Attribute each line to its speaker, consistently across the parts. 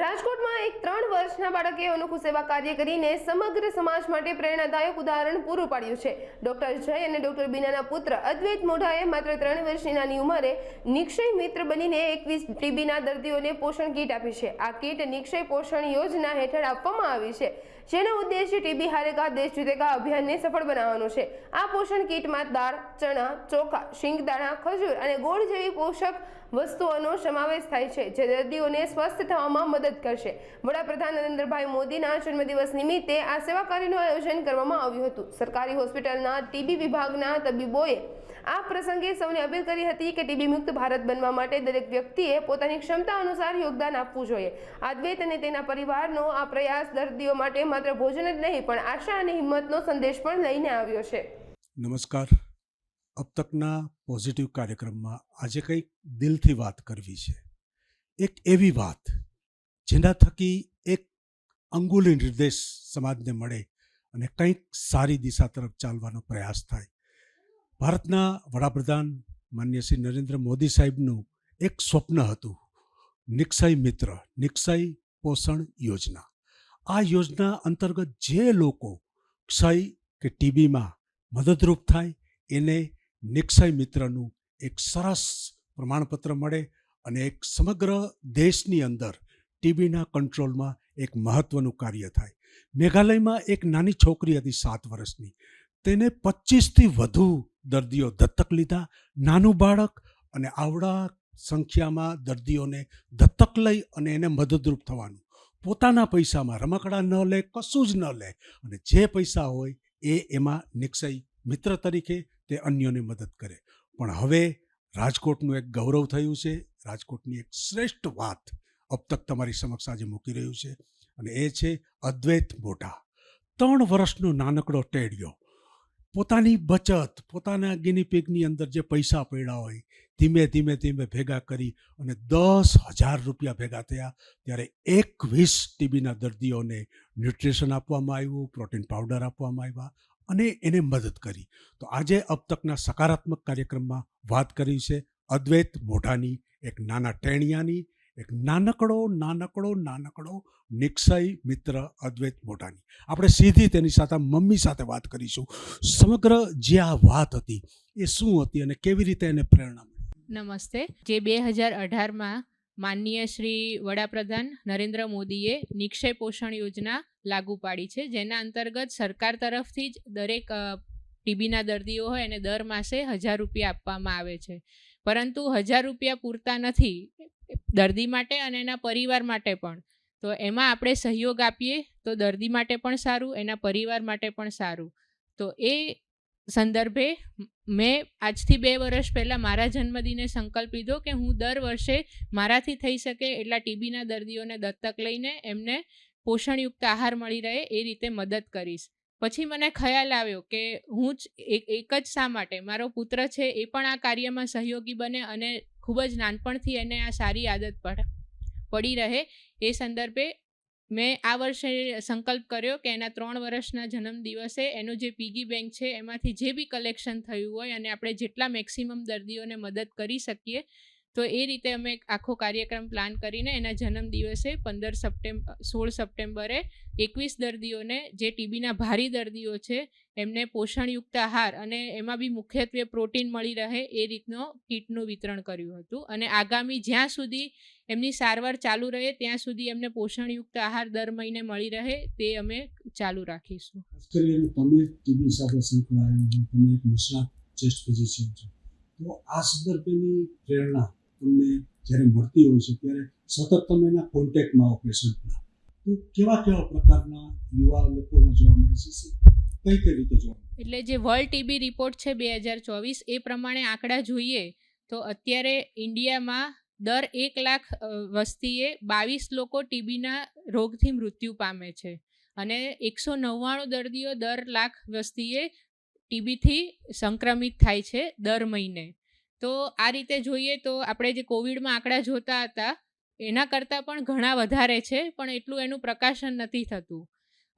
Speaker 1: રાજકોટમાં એક ત્રણ વર્ષના બાળકે સેવા કાર્ય કરીને સમગ્ર સમાજ માટે પ્રેરણાદાયક ઉદાહરણ પૂરું પાડ્યું છે. ડોક્ટર જય અને ડોક્ટર બીનાના પુત્ર અદ્વૈત મોઢાએ માત્ર ત્રણ વર્ષની નાની ઉંમરે નિક્ષય મિત્ર બનીને એકવીસ ટીબીના દર્દીઓને પોષણ કીટ આપી છે. આ કીટ નિક્ષય પોષણ યોજના હેઠળ આપવામાં આવી છે. જેનો ઉદ્દેશ્ય ટીબી હારેકા દેશ જીતેગા અભિયાનને સફળ બનાવવાનો છે. આ પોષણ કીટમાં દાળ, ચણા, ચોખા શિંગદાણા ખજૂર અને ગોળ જેવી પોષક વસ્તુઓનો સમાવેશ થાય છે, જે દર્દીઓને સ્વસ્થ થવામાં મદદ કરશે. વડાપ્રધાન નરેન્દ્રભાઈ મોદીના જન્મદિવસ નિમિત્તે આ સેવા કાર્યનું આયોજન કરવામાં આવ્યું હતું. સરકારી હોસ્પિટલના ટીબી વિભાગના તબીબોએ આ પ્રસંગે સૌને અપીલ કરી હતી કે ટીબી મુક્ત ભારત બનવા માટે દરેક વ્યક્તિએ પોતાની ક્ષમતા અનુસાર યોગદાન આપવું જોઈએ. અદ્વૈત અને તેના પરિવારનો આ પ્રયાસ દર્દીઓ માટે માત્ર ભોજન જ નહીં, પણ આશા અને હિંમતનો સંદેશ પણ લઈને આવ્યો છે.
Speaker 2: નમસ્કાર. અબ તકના પોઝિટિવ કાર્યક્રમમાં આજે કંઈક દિલથી વાત કરવી છે. એક એવી વાત જેના થકી એક અંગુલી નિર્દેશ સમાજને મળે અને કંઈક સારી દિશા તરફ ચાલવાનો પ્રયાસ થાય. ભારતના વડાપ્રધાન માન્ય શ્રી નરેન્દ્ર મોદી સાહેબનું એક સ્વપ્ન હતું નિક્ષય મિત્ર નિક્ષય પોષણ યોજના. આ યોજના અંતર્ગત જે લોકો ક્ષય કે ટીબીમાં મદદરૂપ થાય, એને નિક્ષય મિત્રનું એક સરસ પ્રમાણપત્ર મળે અને એક સમગ્ર દેશની અંદર ટીબીના કંટ્રોલમાં એક મહત્ત્વનું કાર્ય થાય. મેઘાલયમાં એક નાની છોકરી હતી સાત વર્ષની. તેને પચીસથી વધુ દર્દીઓ દત્તક લીધા. નાનું બાળક અને આવડા સંખ્યામાં દર્દીઓને દત્તક લઈ અને એને મદદરૂપ થવાનું. પોતાના પૈસામાં રમકડા ન લે, કશું જ ન લે અને જે પૈસા હોય એ એમાં નિક્ષય મિત્ર તરીકે તે અન્યોને મદદ કરે. પણ હવે રાજકોટનું એક ગૌરવ થયું છે. રાજકોટની એક શ્રેષ્ઠ વાત અબ તક તમારી સમક્ષ આજે મૂકી રહ્યું છે અને એ છે અદ્વૈત મોઢા. ત્રણ વર્ષનો નાનકડો ટેડિયો પોતાની બચત, પોતાના ગિનીપિગની અંદર જે પૈસા પડ્યા હોય, ધીમે ધીમે ધીમે ભેગા કરી અને દસ હજાર રૂપિયા ભેગા થયા. ત્યારે એકવીસ ટીબીના દર્દીઓને ન્યુટ્રિશન આપવામાં આવ્યું, પ્રોટીન પાવડર આપવામાં આવ્યા અને એને મદદ કરી. તો આજે અબ તકના સકારાત્મક કાર્યક્રમમાં વાત કરી છે અદ્વૈત મોઢાની, એક નાના ટેણિયાની એક નાનકડો નાનકડો નાનકડો નિક્ષય મિત્ર અદ્વૈત મોઢાની આપણે સીધી તેની સાથે, મમ્મી સાથે વાત કરીશું. સમગ્ર જે આ વાત હતી, એ શું હતી અને કેવી રીતે એને પ્રેરણા
Speaker 3: નમસ્તે. જે બે હજાર અઢારમાં માનનીય શ્રી વડાપ્રધાન નરેન્દ્ર મોદીએ નિક્ષય પોષણ યોજના લાગુ પાડી છે, જેના અંતર્ગત સરકાર તરફથી જ દરેક ટીબીના દર્દીઓ હોય એને દર માસે હજાર રૂપિયા આપવામાં આવે છે. પરંતુ હજાર રૂપિયા પૂરતા નથી. દર્દી માટે અને એના પરિવાર માટે પણ. તો એમાં આપણે સહયોગ આપીએ તો દર્દી માટે પણ સારું, એના પરિવાર માટે પણ સારું. તો એ સંદર્ભે મેં આજથી બે વર્ષ પહેલાં મારા જન્મદિને સંકલ્પ લીધો કે હું દર વર્ષે મારાથી થઈ શકે એટલા ટીબીના દર્દીઓને દત્તક લઈને એમને પોષણયુક્ત આહાર મળી રહે એ રીતે મદદ કરીશ. પછી મને ખ્યાલ આવ્યો કે હું જ એક જ શા માટે? મારો પુત્ર છે એ પણ આ કાર્યમાં સહયોગી બને અને ખૂબ જ નાનપણથી એને આ સારી આદત પડ રહે. એ સંદર્ભે મેં આ વર્ષે સંકલ્પ કર્યો કે એના ત્રણ વર્ષના જન્મ દિવસે એનું જે પીગી બેંક છે એમાંથી જે બી કલેક્શન થયું હોય અને આપણે જેટલા મેક્સિમમ દર્દીઓને મદદ કરી શકીએ તો એ રીતે અમે આખો કાર્યક્રમ પ્લાન કરીને એના જન્મ દિવસે પંદર સપ્ટેમ્બર સોળ સપ્ટેમ્બરે એકવીસ દર્દીઓને, જે ટીબીના ભારી દર્દીઓ છે, એમને પોષણયુક્ત આહાર અને એમાં બી મુખ્યત્વે પ્રોટીન મળી રહે એ રીતનો કીટનું વિતરણ કર્યું હતું. અને આગામી જ્યાં સુધી એમની સારવાર ચાલુ રહે, ત્યાં સુધી એમને પોષણયુક્ત આહાર દર મહિને મળી રહે, તે અમે ચાલુ રાખીશું.
Speaker 2: સાથે તો આ સંદર્ભેની પ્રેરણા તમને જ્યારે મળતી હોય છે, ત્યારે સતત તમે એના કોન્ટેક્ટમાં હો પેશન્ટના તો કેવા કેવા પ્રકારના યુવા લોકોમાં જોવા મળે છે કઈ કઈ રીતે જોવા
Speaker 3: એટલે જે વર્લ્ડ ટીબી રિપોર્ટ છે બે હજાર ચોવીસ, એ પ્રમાણે આંકડા જોઈએ, તો અત્યારે ઇન્ડિયામાં દર એક લાખ વસ્તીએ બાવીસ લોકો ટીબીના રોગથી મૃત્યુ પામે છે. અને એકસો નવ્વાણું દર્દીઓ દર લાખ વસ્તીએ ટીબીથી સંક્રમિત થાય છે દર મહિને. તો આ રીતે જોઈએ તો આપણે જે કોવિડમાં આંકડા જોતા હતા, એના કરતાં પણ ઘણા વધારે છે, પણ એટલું એનું પ્રકાશન નથી થતું.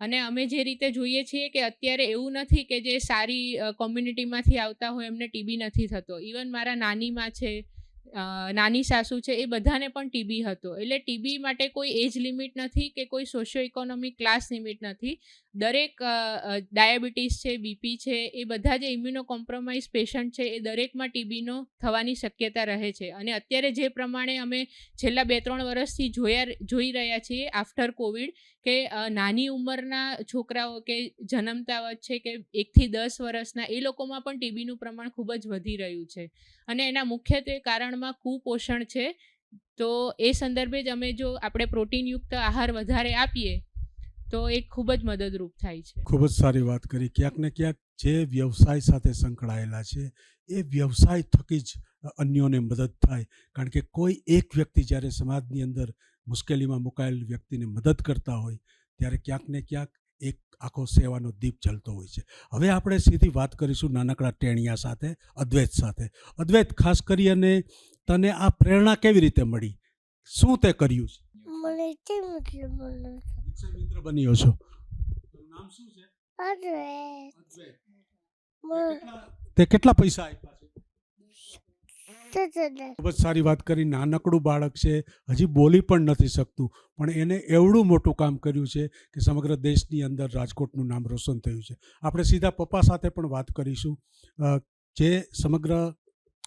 Speaker 3: અને અમે જે રીતે જોઈએ છીએ કે અત્યારે એવું નથી કે જે સારી કોમ્યુનિટીમાંથી આવતા હોય એમને ટીબી નથી થતો. ઇવન મારા નાનીમાં છે નાની સાસુ છે, એ બધાને પણ ટીબી હતો. એટલે ટીબી માટે કોઈ એજ લિમિટ નથી કે કોઈ સોશિયો ઇકોનોમિક ક્લાસ લિમિટ નથી. દરેક ડાયાબિટીસ છે બીપી છે, એ બધા જે ઇમ્યુનો કોમ્પ્રોમાઇઝ પેશન્ટ છે, એ દરેકમાં ટીબીનો થવાની શક્યતા રહે છે. અને અત્યારે જે પ્રમાણે અમે છેલ્લા બે ત્રણ વર્ષથી જોયા, જોઈ રહ્યા છીએ આફ્ટર કોવિડ કે નાની ઉંમરના છોકરાઓ કે જન્મતા વચ્ચે કે એકથી દસ વર્ષના એ લોકોમાં પણ ટીબીનું પ્રમાણ ખૂબ જ વધી રહ્યું છે. અને એના મુખ્યત્વે કારણમાં કુપોષણ છે. તો એ સંદર્ભે જ અમે જો આપણે પ્રોટીનયુક્ત આહાર વધારે આપીએ તો એ ખૂબ જ મદદરૂપ થાય છે.
Speaker 2: ખૂબ જ સારી વાત કરી. ક્યાંક ને ક્યાંક જે વ્યવસાય સાથે સંકળાયેલા છે, એ વ્યવસાય થકી જ અન્યોને મદદ થાય. કારણ કે કોઈ એક વ્યક્તિ જ્યારે સમાજની અંદર મુશ્કેલીમાં મુકાયેલ વ્યક્તિને મદદ કરતા હોય, ત્યારે ક્યાંક ને ક્યાંક એક આખો સેવાનો દીપ જલતો હોય છે. હવે આપણે સીધી વાત કરીશું નાનકડા ટેણિયા સાથે, અદ્વૈત સાથે. અદ્વૈત, ખાસ કરી અને તને આ પ્રેરણા કેવી રીતે મળી? શું તે કર્યું છે?
Speaker 4: મને
Speaker 2: નિશ્ચય મિત્ર બન્યો છો. તારું નામ શું છે? અદ્વૈત. તે કેટલા પૈસા આપ્યા છે? ખૂબ જ સારી વાત કરી. નાનકડું બાળક છે. હજી બોલી પણ નથી શકતું. પણ એને એવડું મોટું કામ કર્યું છે કે સમગ્ર દેશની અંદર રાજકોટનું નામ રોશન થયું છે. આપણે સીધા પપ્પા સાથે પણ વાત કરીશું. જે સમગ્ર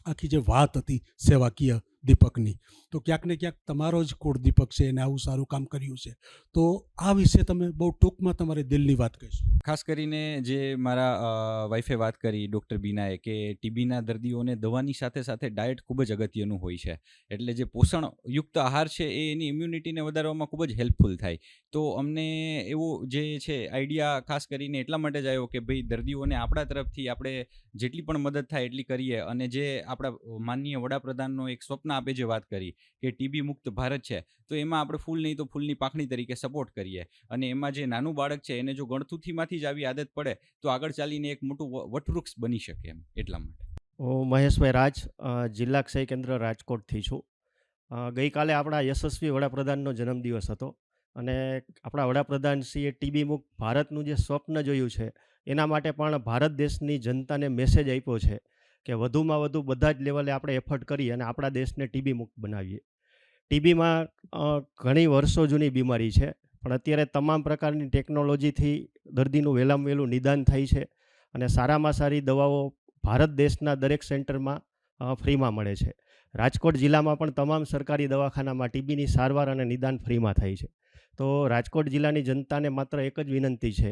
Speaker 2: આખી જે વાત હતી સેવાકીય દીપકની. તો ક્યાંક ને ક્યાંક તમારો જ કુળ દીપક છે એને આવું સારું કામ કર્યું છે. તો આ વિશે તમે બહુ ટૂંકમાં તમારી દિલની વાત કહીશું.
Speaker 5: ખાસ કરીને જે મારા વાઈફે વાત કરી ડૉક્ટર બીનાએ કે ટીબીના દર્દીઓને દવાની સાથે સાથે ડાયટ ખૂબ જ અગત્યનું હોય છે. એટલે જે પોષણયુક્ત આહાર છે એ એની ઇમ્યુનિટીને વધારવામાં ખૂબ જ હેલ્પફુલ થાય. તો અમને એવો જે છે, આઈડિયા ખાસ કરીને એટલા માટે જ આવ્યો કે ભાઈ દર્દીઓને આપણા તરફથી આપણે જેટલી પણ મદદ થાય એટલી કરીએ. અને જે આપણા માનનીય વડાપ્રધાનનો એક સ્વપ્ન આપે જે વાત કરી કે ટીબી મુક્ત ભારત છે, તો એમાં આપણે ફૂલ નહીં તો ફૂલની પાખણી તરીકે સપોર્ટ કરીએ. અને એમાં જે નાનું બાળક છે, એને જો ગણતુથીમાંથી જ આવી આદત પડે, તો આગળ ચાલીને એક મોટું વટવૃક્ષ બની શકે એમ, એટલા માટે.
Speaker 6: હું મહેશભાઈ રાજ જિલ્લા ક્ષય કેન્દ્ર રાજકોટથી છું. ગઈકાલે આપણા યશસ્વી વડાપ્રધાનનો જન્મદિવસ હતો. અને આપણા વડાપ્રધાનશ્રીએ ટીબી મુક્ત ભારતનું જે સ્વપ્ન જોયું છે, એના માટે પણ ભારત દેશની જનતાને મેસેજ આપ્યો છે કે વધુમાં વધુ બધા જ લેવલે આપણે એફર્ટ કરીએ અને આપણા દેશને ટીબી મુક્ત બનાવીએ. ટીબીમાં ઘણી વર્ષો જૂની બીમારી છે, પણ અત્યારે તમામ પ્રકારની ટેકનોલોજીથી દર્દીનું વહેલામાં વહેલું નિદાન થાય છે અને સારામાં સારી દવાઓ ભારત દેશના દરેક સેન્ટરમાં ફ્રીમાં મળે છે. રાજકોટ જિલ્લામાં પણ તમામ સરકારી દવાખાનામાં ટીબીની સારવાર અને નિદાન ફ્રીમાં થાય છે. તો રાજકોટ જિલ્લાની જનતાને માત્ર એક જ વિનંતી છે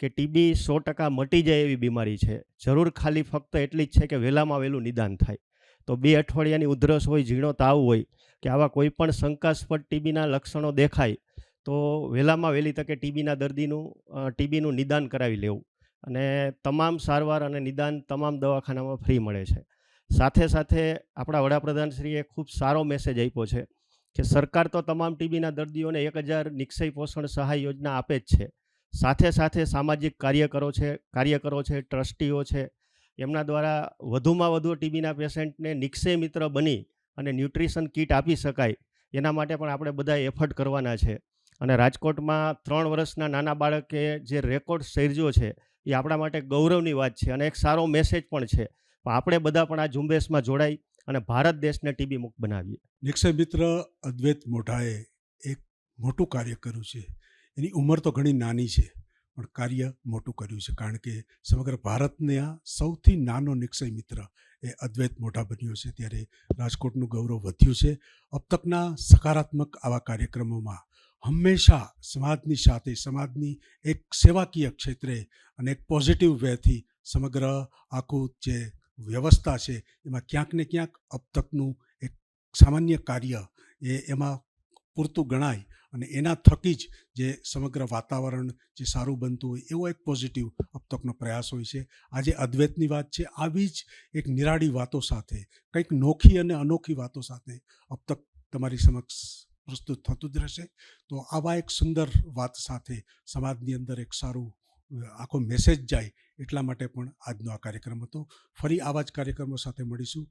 Speaker 6: કે ટીબી સો ટકા મટી જાય એવી બીમારી છે. જરૂર ખાલી ફક્ત એટલી જ છે કે વહેલામાં વહેલું નિદાન થાય. તો બે અઠવાડિયાની ઉધરસ હોય, ઝીણો તાવ હોય, કે આવા કોઈ પણ શંકાસ્પદ ટીબીના લક્ષણો દેખાય, તો વહેલામાં વહેલી તકે ટીબીના દર્દીનું ટીબીનું નિદાન કરાવી લેવું. અને તમામ સારવાર અને નિદાન તમામ દવાખાનામાં ફ્રી મળે છે. સાથે સાથે આપણા વડાપ્રધાનશ્રીએ ખૂબ સારો મેસેજ આપ્યો છે કે સરકાર તો તમામ ટીબીના દર્દીઓને એક હજાર નિક્ષય પોષણ સહાય યોજના આપે જ છે. સાથે સાથે સામાજિક કાર્યકરો છે કાર્યકરો છે, ટ્રસ્ટીઓ છે, એમના દ્વારા વધુમાં વધુ ટીબીના પેશન્ટને નિક્ષય મિત્ર બની અને ન્યુટ્રિશન કીટ આપી શકાય, એના માટે પણ આપણે બધા એફર્ટ કરવાના છે. અને રાજકોટમાં ત્રણ વર્ષના નાના બાળકે જે રેકોર્ડ સર્જ્યો છે, એ આપણા માટે ગૌરવની વાત છે અને એક સારો મેસેજ પણ છે. આપણે બધા પણ આ ઝુંબેશમાં જોડાઈ અને ભારત દેશને ટીબી મુક્ત બનાવીએ.
Speaker 2: નિક્ષય મિત્ર અદ્વૈત મોઢાએ એક મોટું કાર્ય કર્યું છે. એની ઉંમર તો ઘણી નાની છે, પણ કાર્ય મોટું કર્યું છે, કારણ કે સમગ્ર ભારતને સૌથી નાનો નિક્ષય મિત્ર એ અદ્વૈત મોઢા બન્યો છે. ત્યારે રાજકોટનું ગૌરવ વધ્યું છે. અબ તકના સકારાત્મક આવા કાર્યક્રમોમાં હંમેશા સમાજની સાથે, સમાજની એક સેવાકીય ક્ષેત્રે અને એક પોઝિટિવ વેથી સમગ્ર આખું જે વ્યવસ્થા છે, એમાં ક્યાંક ને ક્યાંક અબ તકનું એક સામાન્ય કાર્ય એ એમાં પૂરતું ગણાય અને એના થકી જ જે સમગ્ર વાતાવરણ જે સારું બનતું હોય એવો એક પોઝિટિવ અપતકનો પ્રયાસ હોય છે. આજે અદ્વૈતની વાત છે, આવી જ એક નિરાળી વાતો સાથે, કંઈક નોખી અને અનોખી વાતો સાથે અબતક તમારી સમક્ષ પ્રસ્તુત થતું જ રહેશે. તો આવા એક સુંદર વાત સાથે સમાજની અંદર એક સારું આખો મેસેજ જાય એટલા માટે પણ આજનો આ કાર્યક્રમ હતો. ફરી આવા જ કાર્યક્રમો સાથે મળીશું.